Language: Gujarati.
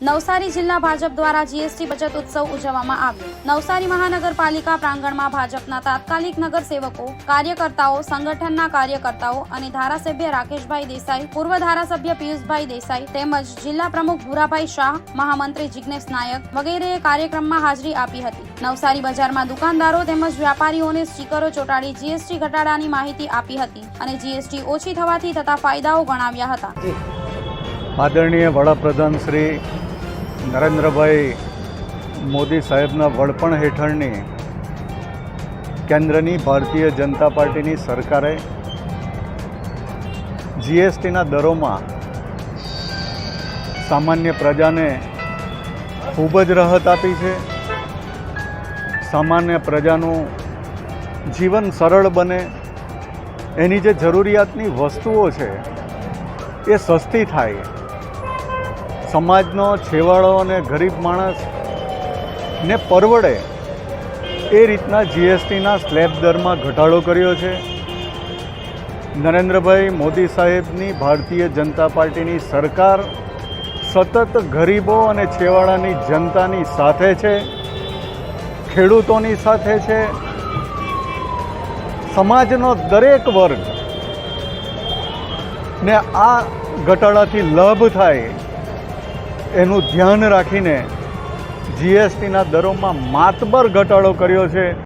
નવસારી જિલ્લા ભાજપ દ્વારા જીએસટી બચત ઉત્સવ ઉજવવામાં આવ્યો. નવસારી મહાનગરપાલિકા પ્રાંગણમાં ભાજપના તાત્કાલિક નગરસેવકો, કાર્યકર્તાઓ, સંગઠનના કાર્યકર્તાઓ અને ધારાસભ્ય રાકેશભાઈ દેસાઈ, પૂર્વ ધારાસભ્ય પિયુષભાઈ દેસાઈ તેમજ જિલ્લા પ્રમુખ ભૂરાભાઈ શાહ, મહામંત્રી જિજ્ઞેશ નાયક વગેરેએ કાર્યક્રમમાં હાજરી આપી હતી. નવસારી બજારમાં દુકાનદારો તેમજ વ્યાપારીઓને સ્ટીકરો ચોંટાડી જીએસટી ઘટાડાની માહિતી આપી હતી અને જીએસટી ઓછી થવાથી થતા ફાયદાઓ ગણાવ્યા હતા. આદરણીય વડાપ્રધાન શ્રી નરેન્દ્રભાઈ મોદી સાહેબના વડપણ હેઠળની કેન્દ્રની ભારતીય જનતા પાર્ટીની સરકારે જીએસટીના દરોમાં સામાન્ય પ્રજાને ખૂબ જ રાહત આપી છે. સામાન્ય પ્રજાનું જીવન સરળ બને. એની જે જરૂરિયાતની વસ્તુઓ છે, એ સસ્તી થાય. સમાજનો છેવાડો અને ગરીબ માણસ ને પરવડે એ રીતના જીએસટીના સ્લેબ દરમાં ઘટાડો કર્યો છે. નરેન્દ્રભાઈ મોદી સાહેબની ભારતીય જનતા પાર્ટીની સરકાર સતત ગરીબો અને છેવાડાની જનતાની સાથે છે, ખેડૂતોની સાથે છે. સમાજનો દરેક વર્ગ ને આ ઘટાડાથી લાભ થાય એનું ધ્યાન રાખીને જીએસટીના દરોમાં માતબર ઘટાડો કર્યો છે.